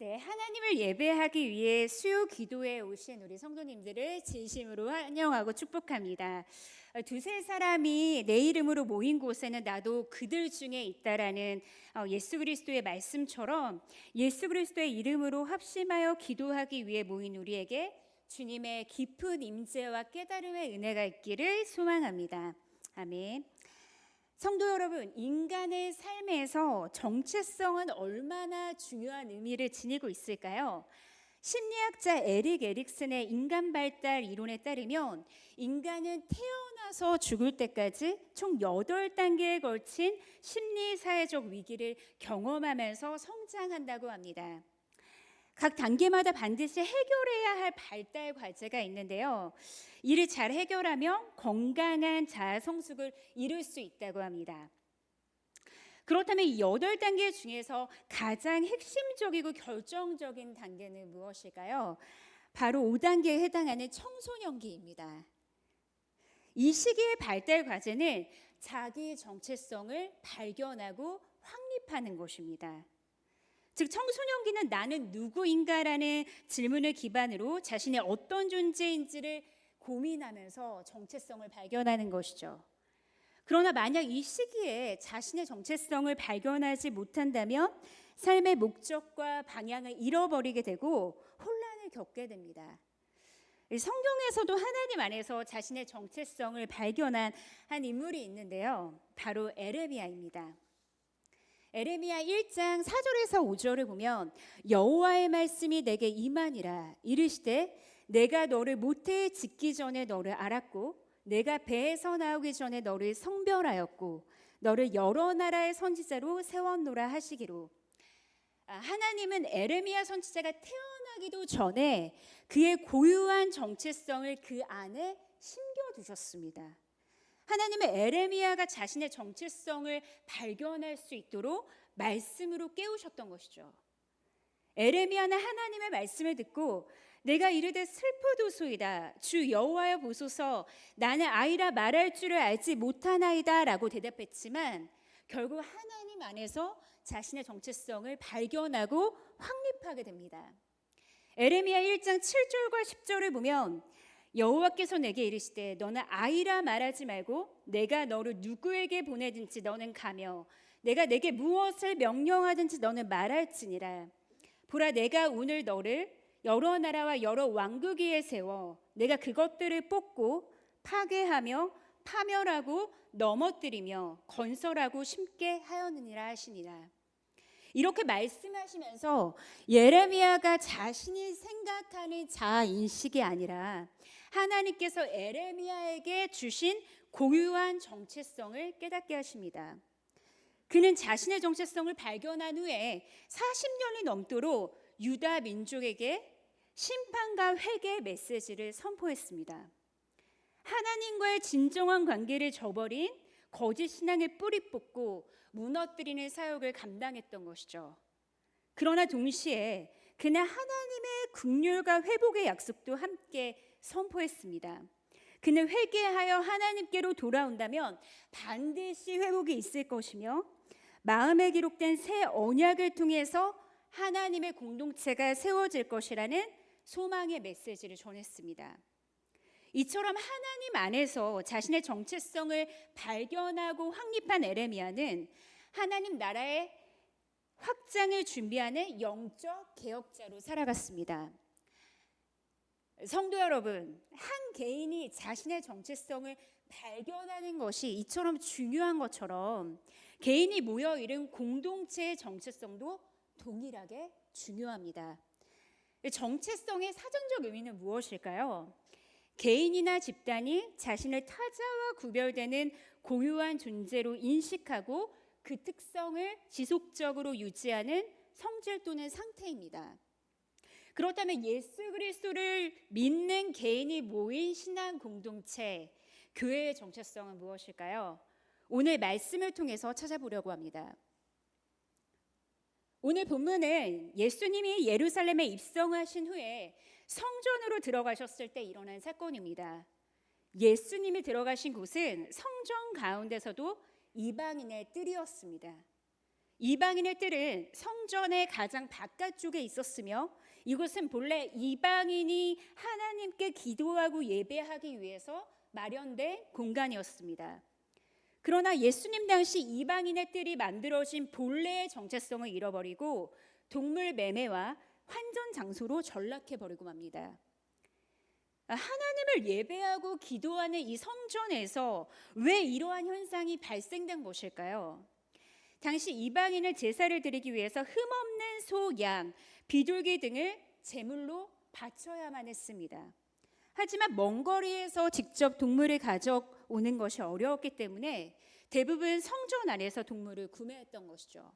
네, 하나님을 예배하기 위해 수요 기도에 오신 우리 성도님들을 진심으로 환영하고 축복합니다. 어, 두세 사람이 내 이름으로 모인 곳에는 나도 그들 중에 있다라는 어, 예수 그리스도의 말씀처럼 예수 그리스도의 이름으로 합심하여 기도하기 위해 모인 우리에게 주님의 깊은 임재와 깨달음의 은혜가 있기를 소망합니다. 아멘. 성도 여러분, 인간의 삶에서 정체성은 얼마나 중요한 의미를 지니고 있을까요? 심리학자 에릭 에릭슨의 인간 발달 이론에 따르면 인간은 태어나서 죽을 때까지 총 8단계에 걸친 심리 사회적 위기를 경험하면서 성장한다고 합니다. 각 단계마다 반드시 해결해야 할 발달 과제가 있는데요. 이를 잘 해결하면 건강한 자아 성숙을 이룰 수 있다고 합니다. 그렇다면 이 여덟 단계 중에서 가장 핵심적이고 결정적인 단계는 무엇일까요? 바로 5단계에 해당하는 청소년기입니다. 이 시기의 발달 과제는 자기 정체성을 발견하고 확립하는 것입니다. 즉 청소년기는 나는 누구인가라는 질문을 기반으로 자신의 어떤 존재인지를 고민하면서 정체성을 발견하는 것이죠. 그러나 만약 이 시기에 자신의 정체성을 발견하지 못한다면 삶의 목적과 방향을 잃어버리게 되고 혼란을 겪게 됩니다. 성경에서도 하나님 안에서 자신의 정체성을 발견한 한 인물이 있는데요. 바로 에레미야입니다. 에레미야 1장 4절에서 5절을 보면 여호와의 말씀이 내게 임하니라 이르시되 내가 너를 모태에 짓기 전에 너를 알았고 내가 배에서 나오기 전에 너를 성별하였고 너를 여러 나라의 선지자로 세웠노라 하시기로 아, 하나님은 에레미야 선지자가 태어나기도 전에 그의 고유한 정체성을 그 안에 심겨 두셨습니다. 하나님의 에레미야가 자신의 정체성을 발견할 수 있도록 말씀으로 깨우셨던 것이죠. 에레미야는 하나님의 말씀을 듣고 내가 이르되 슬프도소이다 주 여호와여 보소서 나는 아이라 말할 줄을 알지 못하나이다라고 대답했지만 결국 하나님 안에서 자신의 정체성을 발견하고 확립하게 됩니다. 에레미야 1장 7절과 10절을 보면 여호와께서 내게 이르시되 너는 아이라 말하지 말고 내가 너를 누구에게 보내든지 너는 가며 내가 내게 무엇을 명령하든지 너는 말할지니라. 보라 내가 오늘 너를 여러 나라와 여러 왕국 위에 세워 내가 그것들을 뽑고 파괴하며 파멸하고 넘어뜨리며 건설하고 심게 하였느니라 하시니라. 이렇게 말씀하시면서 예레미야가 자신이 생각하는 자아 인식이 아니라 하나님께서 에레미야에게 주신 고유한 정체성을 깨닫게 하십니다. 그는 자신의 정체성을 발견한 후에 40년이 넘도록 유다 민족에게 심판과 회개 메시지를 선포했습니다. 하나님과의 진정한 관계를 저버린 거짓 신앙의 뿌리 뽑고 무너뜨리는 사역을 감당했던 것이죠. 그러나 동시에 그는 하나님의 국률과 회복의 약속도 함께 선포했습니다. 그는 회개하여 하나님께로 돌아온다면 반드시 회복이 있을 것이며 마음에 기록된 새 언약을 통해서 하나님의 공동체가 세워질 것이라는 소망의 메시지를 전했습니다. 이처럼 하나님 안에서 자신의 정체성을 발견하고 확립한 에레미야는 하나님 나라의 확장을 준비하는 영적 개혁자로 살아갔습니다. 성도 여러분, 한 개인이 자신의 정체성을 발견하는 것이 이처럼 중요한 것처럼 개인이 모여 이룬 공동체의 정체성도 동일하게 중요합니다. 정체성의 사전적 의미는 무엇일까요? 개인이나 집단이 자신을 타자와 구별되는 고유한 존재로 인식하고 그 특성을 지속적으로 유지하는 성질 또는 상태입니다. 그렇다면 예수 그리스도를 믿는 개인이 모인 신앙 공동체, 교회의 정체성은 무엇일까요? 오늘 말씀을 통해서 찾아보려고 합니다. 오늘 본문은 예수님이 예루살렘에 입성하신 후에 성전으로 들어가셨을 때 일어난 사건입니다. 예수님이 들어가신 곳은 성전 가운데서도 이방인의 뜰이었습니다. 이방인의 뜰은 성전의 가장 바깥쪽에 있었으며 이곳은 본래 이방인이 하나님께 기도하고 예배하기 위해서 마련된 공간이었습니다. 그러나 예수님 당시 이방인의 뜰이 만들어진 본래의 정체성을 잃어버리고 동물 매매와 환전 장소로 전락해 버리고 맙니다. 하나님을 예배하고 기도하는 이 성전에서 왜 이러한 현상이 발생된 것일까요? 당시 이방인을 제사를 드리기 위해서 흠없는 소, 양, 비둘기 등을 제물로 바쳐야만 했습니다. 하지만 먼 거리에서 직접 동물을 가져오는 것이 어려웠기 때문에 대부분 성전 안에서 동물을 구매했던 것이죠.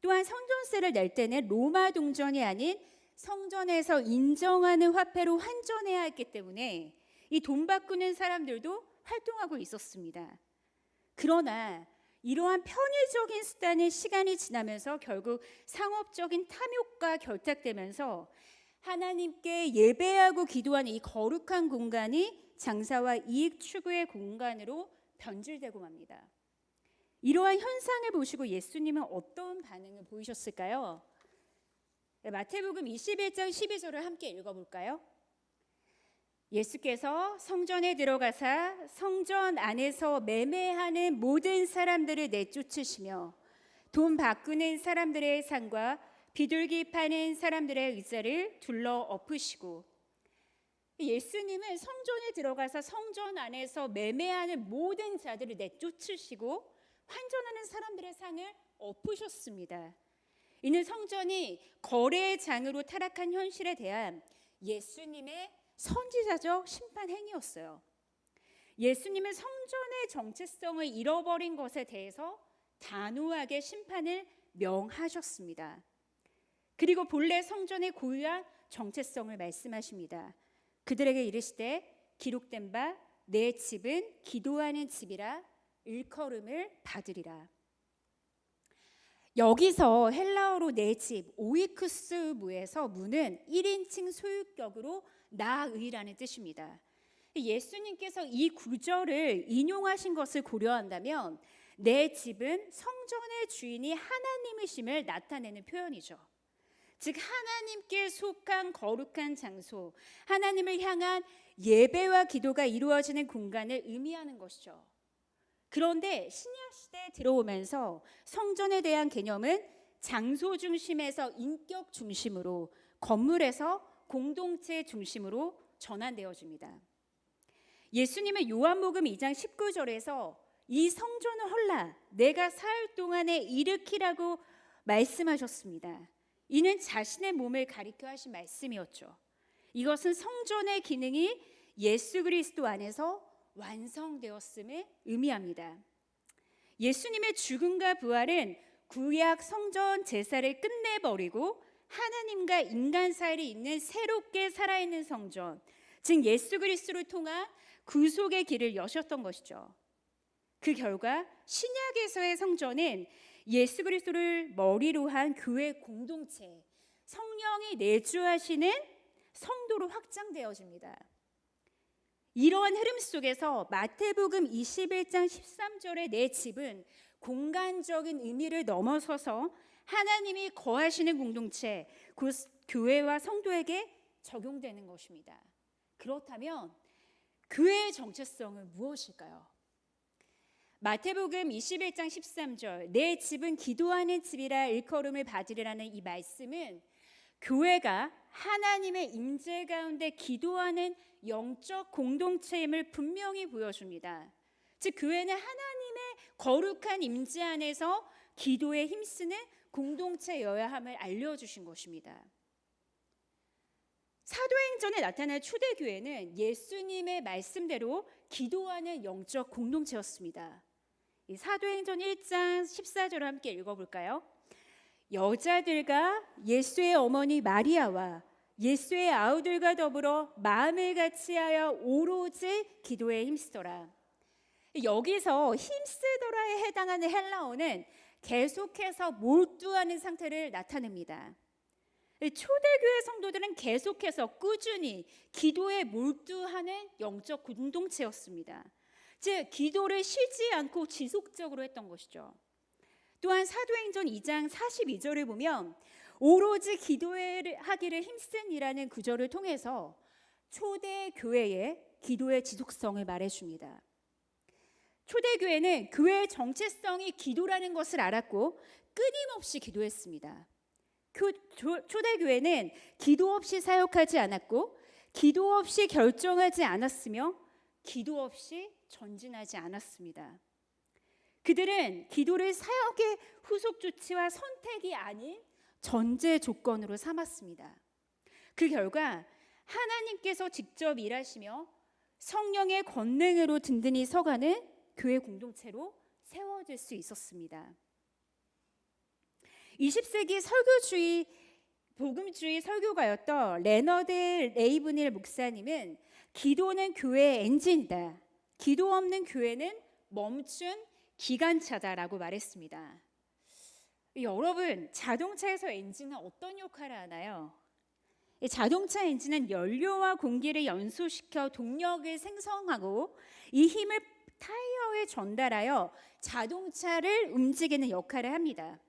또한 성전세를 낼 때는 로마 동전이 아닌 성전에서 인정하는 화폐로 환전해야 했기 때문에 이 돈 바꾸는 사람들도 활동하고 있었습니다. 그러나 이러한 편의적인 수단의 시간이 지나면서 결국 상업적인 탐욕과 결탁되면서 하나님께 예배하고 기도하는 이 거룩한 공간이 장사와 이익 추구의 공간으로 변질되고 맙니다. 이러한 현상을 보시고 예수님은 어떤 반응을 보이셨을까요? 네, 마태복음 21장 12절을 함께 읽어볼까요? 예수께서 성전에 들어가사 성전 안에서 매매하는 모든 사람들을 내쫓으시며 돈 바꾸는 사람들의 상과 비둘기 파는 사람들의 의자를 둘러 엎으시고 예수님은 성전에 들어가서 성전 안에서 매매하는 모든 자들을 내쫓으시고 환전하는 사람들의 상을 엎으셨습니다. 이는 성전이 거래의 장으로 타락한 현실에 대한 예수님의 선지자적 심판 행위였어요. 예수님은 성전의 정체성을 잃어버린 것에 대해서 단호하게 심판을 명하셨습니다. 그리고 본래 성전의 고유한 정체성을 말씀하십니다. 그들에게 이르시되 기록된 바 내 집은 기도하는 집이라 일컬음을 받으리라. 여기서 헬라어로 내 집 오이크스 무에서 무는 1인칭 소유격으로 나의라는 뜻입니다. 예수님께서 이 구절을 인용하신 것을 고려한다면 내 집은 성전의 주인이 하나님이심을 나타내는 표현이죠. 즉 하나님께 속한 거룩한 장소, 하나님을 향한 예배와 기도가 이루어지는 공간을 의미하는 것이죠. 그런데 신약 시대에 들어오면서 성전에 대한 개념은 장소 중심에서 인격 중심으로 건물에서 공동체 중심으로 전환되어집니다. 예수님은 요한복음 2장 19절에서 이 성전을 헐라 내가 사흘 동안에 일으키라고 말씀하셨습니다. 이는 자신의 몸을 가리켜 하신 말씀이었죠. 이것은 성전의 기능이 예수 그리스도 안에서 완성되었음을 의미합니다. 예수님의 죽음과 부활은 구약 성전 제사를 끝내버리고 하나님과 인간 사이에 있는 새롭게 살아있는 성전, 즉 예수 그리스도를 통한 구속의 길을 여셨던 것이죠. 그 결과 신약에서의 성전은 예수 그리스도를 머리로 한 교회 공동체, 성령이 내주하시는 성도로 확장되어집니다. 이러한 흐름 속에서 마태복음 21장 13절의 내 집은 공간적인 의미를 넘어서서 하나님이 거하시는 공동체, 그 교회와 성도에게 적용되는 것입니다. 그렇다면 교회의 정체성은 무엇일까요? 마태복음 21장 13절 내 집은 기도하는 집이라 일컬음을 받으리라는 이 말씀은 교회가 하나님의 임재 가운데 기도하는 영적 공동체임을 분명히 보여줍니다. 즉 교회는 하나님의 거룩한 임재 안에서 기도에 힘쓰는 공동체여야 함을 알려주신 것입니다. 사도행전에 나타난 초대교회는 예수님의 말씀대로 기도하는 영적 공동체였습니다. 사도행전 1장 14절 함께 읽어볼까요? 여자들과 예수의 어머니 마리아와 예수의 아우들과 더불어 마음을 같이하여 오로지 기도에 힘쓰더라. 여기서 힘쓰더라에 해당하는 헬라어는 계속해서 몰두하는 상태를 나타냅니다. 초대교회 성도들은 계속해서 꾸준히 기도에 몰두하는 영적 공동체였습니다. 즉 기도를 쉬지 않고 지속적으로 했던 것이죠. 또한 사도행전 2장 42절을 보면 오로지 기도하기를 힘쓴이라는 구절을 통해서 초대 교회의 기도의 지속성을 말해 줍니다. 초대 교회는 교회의 정체성이 기도라는 것을 알았고 끊임없이 기도했습니다. 초대 교회는 기도 없이 사역하지 않았고 기도 없이 결정하지 않았으며 기도 없이 전진하지 않았습니다. 그들은 기도를 사역의 후속 조치와 선택이 아닌 전제 조건으로 삼았습니다. 그 결과 하나님께서 직접 일하시며 성령의 권능으로 든든히 서가는 교회 공동체로 세워질 수 있었습니다. 20세기 설교주의 복음주의 설교가였던 레너드 레이브닐 목사님은 기도는 교회의 엔진이다. 기도 없는 교회는 멈춘 기관차다라고 말했습니다. 여러분, 자동차에서 엔진은 어떤 역할을 하나요? 자동차 엔진은 연료와 공기를 연소시켜 동력을 생성하고 이 힘을 타이어에 전달하여 자동차를 움직이는 역할을 합니다.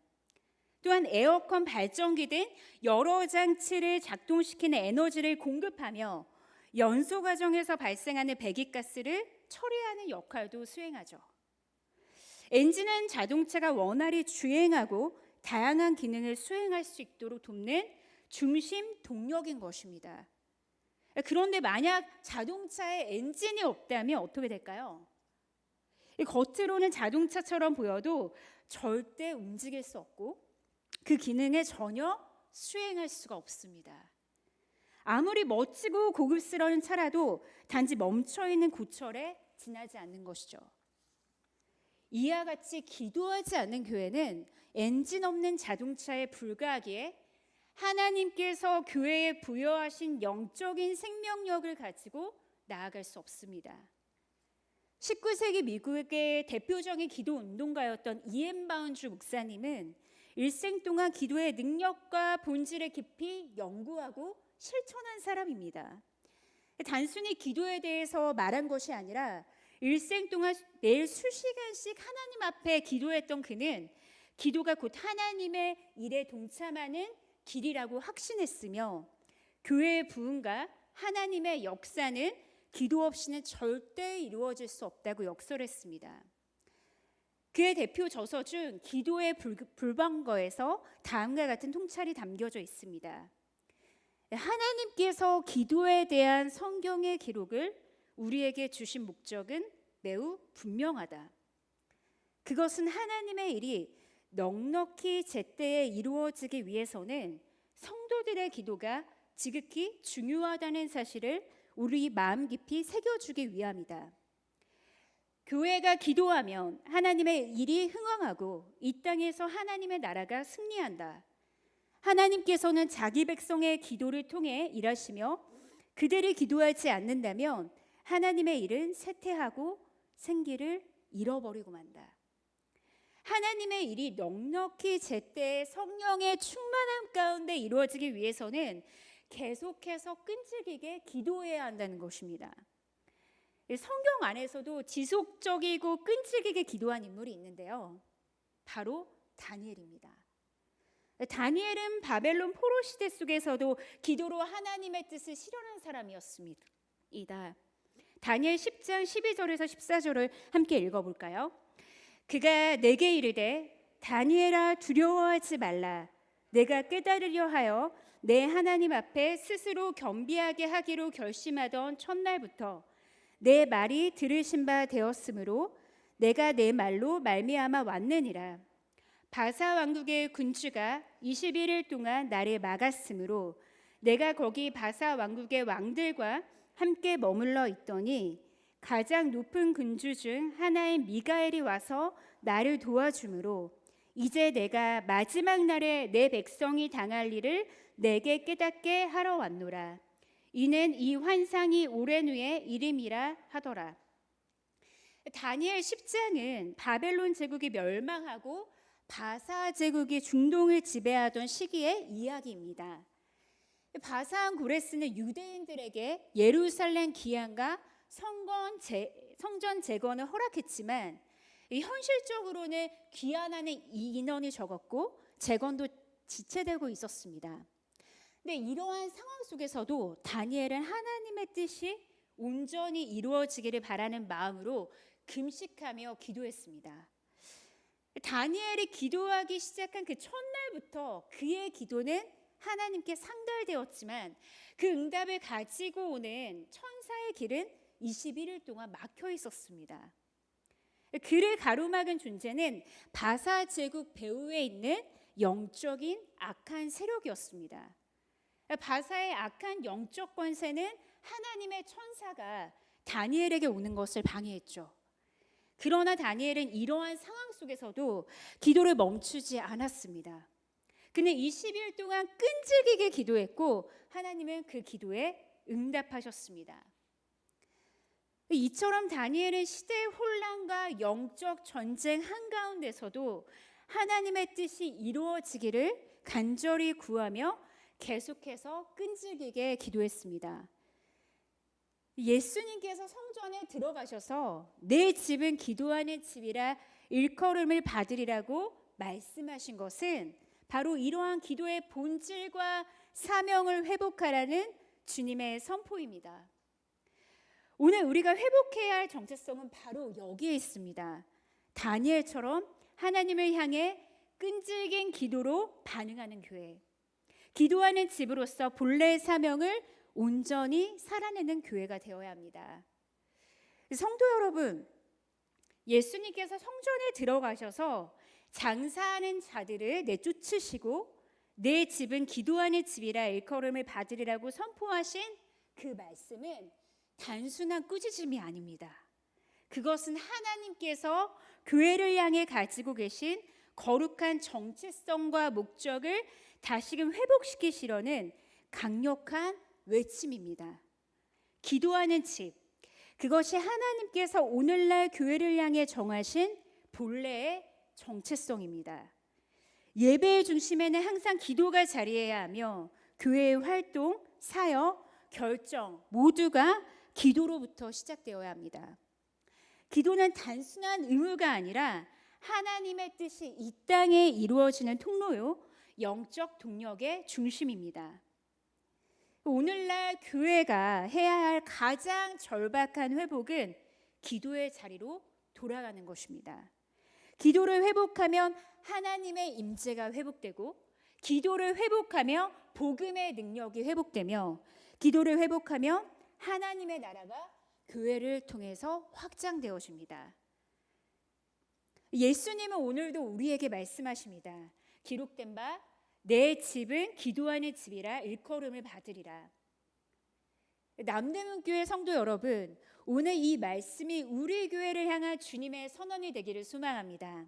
또한 에어컨 발전기 등 여러 장치를 작동시키는 에너지를 공급하며 연소 과정에서 발생하는 배기가스를 처리하는 역할도 수행하죠. 엔진은 자동차가 원활히 주행하고 다양한 기능을 수행할 수 있도록 돕는 중심 동력인 것입니다. 그런데 만약 자동차에 엔진이 없다면 어떻게 될까요? 겉으로는 자동차처럼 보여도 절대 움직일 수 없고 그 기능에 전혀 수행할 수가 없습니다. 아무리 멋지고 고급스러운 차라도 단지 멈춰 있는 고철에 지나지 않는 것이죠. 이와 같이 기도하지 않는 교회는 엔진 없는 자동차에 불과하기에 하나님께서 교회에 부여하신 영적인 생명력을 가지고 나아갈 수 없습니다. 19세기 미국의 대표적인 기도 운동가였던 이엠 바운주 목사님은 일생 동안 기도의 능력과 본질을 깊이 연구하고 실천한 사람입니다. 단순히 기도에 대해서 말한 것이 아니라 일생 동안 매일 수시간씩 하나님 앞에 기도했던 그는 기도가 곧 하나님의 일에 동참하는 길이라고 확신했으며 교회의 부흥과 하나님의 역사는 기도 없이는 절대 이루어질 수 없다고 역설했습니다. 그의 대표 저서 중 기도의 불방거에서 다음과 같은 통찰이 담겨져 있습니다. 하나님께서 기도에 대한 성경의 기록을 우리에게 주신 목적은 매우 분명하다. 그것은 하나님의 일이 넉넉히 제때에 이루어지기 위해서는 성도들의 기도가 지극히 중요하다는 사실을 우리 마음 깊이 새겨주기 위함이다. 교회가 기도하면 하나님의 일이 흥왕하고 이 땅에서 하나님의 나라가 승리한다. 하나님께서는 자기 백성의 기도를 통해 일하시며 그들이 기도하지 않는다면 하나님의 일은 쇠퇴하고 생기를 잃어버리고 만다. 하나님의 일이 넉넉히 제때 성령의 충만함 가운데 이루어지기 위해서는 계속해서 끈질기게 기도해야 한다는 것입니다. 성경 안에서도 지속적이고 끈질기게 기도한 인물이 있는데요. 바로 다니엘입니다. 다니엘은 바벨론 포로 시대 속에서도 기도로 하나님의 뜻을 실현한 사람이었습니다. 다 니엘 10장 12절에서 14절을 함께 읽어볼까요? 그가 내게 이르되 다니엘아 두려워하지 말라 내가 깨달으려 하여 내 하나님 앞에 스스로 겸비하게 하기로 결심하던 첫날부터 내 말이 들으신 바 되었으므로 내가 내 말로 말미암아 왔느니라 바사 왕국의 군주가 21일 동안 나를 막았으므로 내가 거기 바사 왕국의 왕들과 함께 머물러 있더니 가장 높은 군주 중 하나인 미가엘이 와서 나를 도와주므로 이제 내가 마지막 날에 내 백성이 당할 일을 내게 깨닫게 하러 왔노라. 이는 이 환상이 오랜 후에 이름이라 하더라. 다니엘 10장은 바벨론 제국이 멸망하고 바사 제국이 중동을 지배하던 시기의 이야기입니다. 바사한 고레스는 유대인들에게 예루살렘 기한과 성건 제, 성전 재건을 허락했지만 이 현실적으로는 귀환하는 이 인원이 적었고 재건도 지체되고 있었습니다. 근데 이러한 상황 속에서도 다니엘은 하나님의 뜻이 온전히 이루어지기를 바라는 마음으로 금식하며 기도했습니다. 다니엘이 기도하기 시작한 그 첫날부터 그의 기도는 하나님께 상달되었지만 그 응답을 가지고 오는 천사의 길은 21일 동안 막혀 있었습니다. 그를 가로막은 존재는 바사 제국 배후에 있는 영적인 악한 세력이었습니다. 바사의 악한 영적 권세는 하나님의 천사가 다니엘에게 오는 것을 방해했죠. 그러나 다니엘은 이러한 상황 속에서도 기도를 멈추지 않았습니다. 그는 20일 동안 끈질기게 기도했고 하나님은 그 기도에 응답하셨습니다. 이처럼 다니엘은 시대의 혼란과 영적 전쟁 한가운데서도 하나님의 뜻이 이루어지기를 간절히 구하며 계속해서 끈질기게 기도했습니다. 예수님께서 성전에 들어가셔서 내 집은 기도하는 집이라 일컬음을 받으리라고 말씀하신 것은 바로 이러한 기도의 본질과 사명을 회복하라는 주님의 선포입니다. 오늘 우리가 회복해야 할 정체성은 바로 여기에 있습니다. 다니엘처럼 하나님을 향해 끈질긴 기도로 반응하는 교회. 기도하는 집으로서 본래의 사명을 온전히 살아내는 교회가 되어야 합니다. 성도 여러분, 예수님께서 성전에 들어가셔서 장사하는 자들을 내쫓으시고 내 집은 기도하는 집이라 일컬음을 받으리라고 선포하신 그 말씀은 단순한 꾸짖음이 아닙니다. 그것은 하나님께서 교회를 향해 가지고 계신 거룩한 정체성과 목적을 다시금 회복시키시려는 강력한 외침입니다. 기도하는 집. 그것이 하나님께서 오늘날 교회를 향해 정하신 본래의 정체성입니다. 예배의 중심에는 항상 기도가 자리해야 하며 교회의 활동, 사역, 결정 모두가 기도로부터 시작되어야 합니다. 기도는 단순한 의무가 아니라 하나님의 뜻이 이 땅에 이루어지는 통로요, 영적 동력의 중심입니다. 오늘날 교회가 해야 할 가장 절박한 회복은 기도의 자리로 돌아가는 것입니다. 기도를 회복하면 하나님의 임재가 회복되고 기도를 회복하며 복음의 능력이 회복되며 기도를 회복하며 하나님의 나라가 교회를 통해서 확장되어집니다. 예수님은 오늘도 우리에게 말씀하십니다. 기록된 바 내 집은 기도하는 집이라 일컬음을 받으리라. 남대문 교회 성도 여러분, 오늘 이 말씀이 우리 교회를 향한 주님의 선언이 되기를 소망합니다.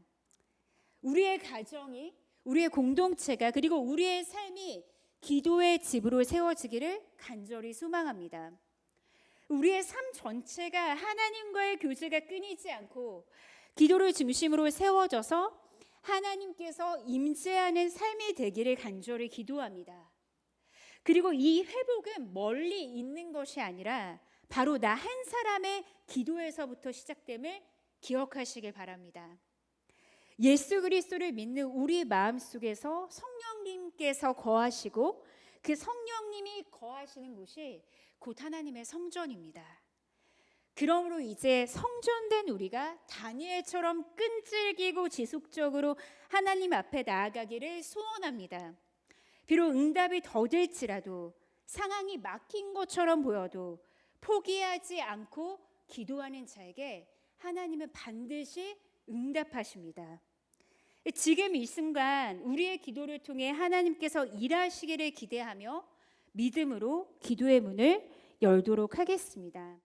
우리의 가정이, 우리의 공동체가 그리고 우리의 삶이 기도의 집으로 세워지기를 간절히 소망합니다. 우리의 삶 전체가 하나님과의 교제가 끊이지 않고 기도를 중심으로 세워져서 하나님께서 임재하는 삶이 되기를 간절히 기도합니다. 그리고 이 회복은 멀리 있는 것이 아니라 바로 나 한 사람의 기도에서부터 시작됨을 기억하시길 바랍니다. 예수 그리스도를 믿는 우리 마음 속에서 성령님께서 거하시고 그 성령님이 거하시는 곳이 곧 하나님의 성전입니다. 그러므로 이제 성전된 우리가 다니엘처럼 끈질기고 지속적으로 하나님 앞에 나아가기를 소원합니다. 비록 응답이 더딜지라도 상황이 막힌 것처럼 보여도 포기하지 않고 기도하는 자에게 하나님은 반드시 응답하십니다. 지금 이 순간 우리의 기도를 통해 하나님께서 일하시기를 기대하며 믿음으로 기도의 문을 열도록 하겠습니다.